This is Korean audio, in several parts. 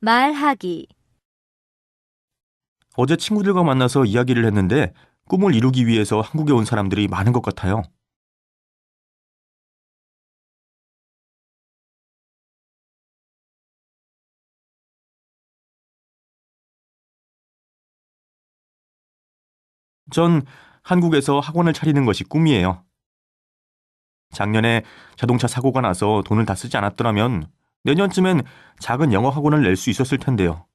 말하기, 어제 친구들과 만나서 이야기를 했는데 꿈을 이루기 위해서 한국에 온 사람들이 많은 것 같아요. 전 한국에서 학원을 차리는 것이 꿈이에요. 작년에 자동차 사고가 나서 돈을 다 쓰지 않았더라면 내년쯤엔 작은 영어 학원을 낼 수 있었을 텐데요.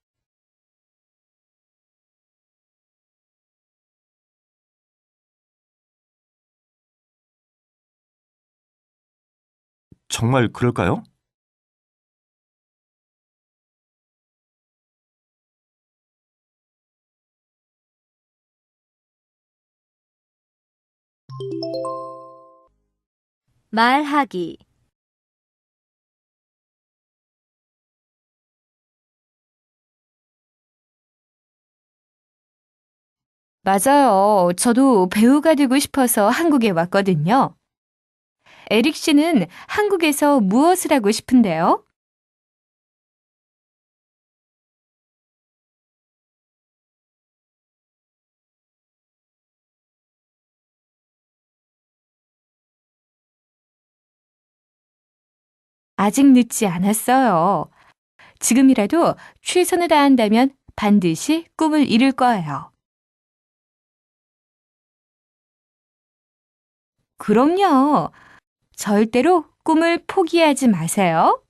정말 그럴까요? 말하기, 맞아요. 저도 배우가 되고 싶어서 한국에 왔거든요. 에릭 씨는 한국에서 무엇을 하고 싶은데요? 아직 늦지 않았어요. 지금이라도 최선을 다한다면 반드시 꿈을 이룰 거예요. 그럼요. 절대로 꿈을 포기하지 마세요.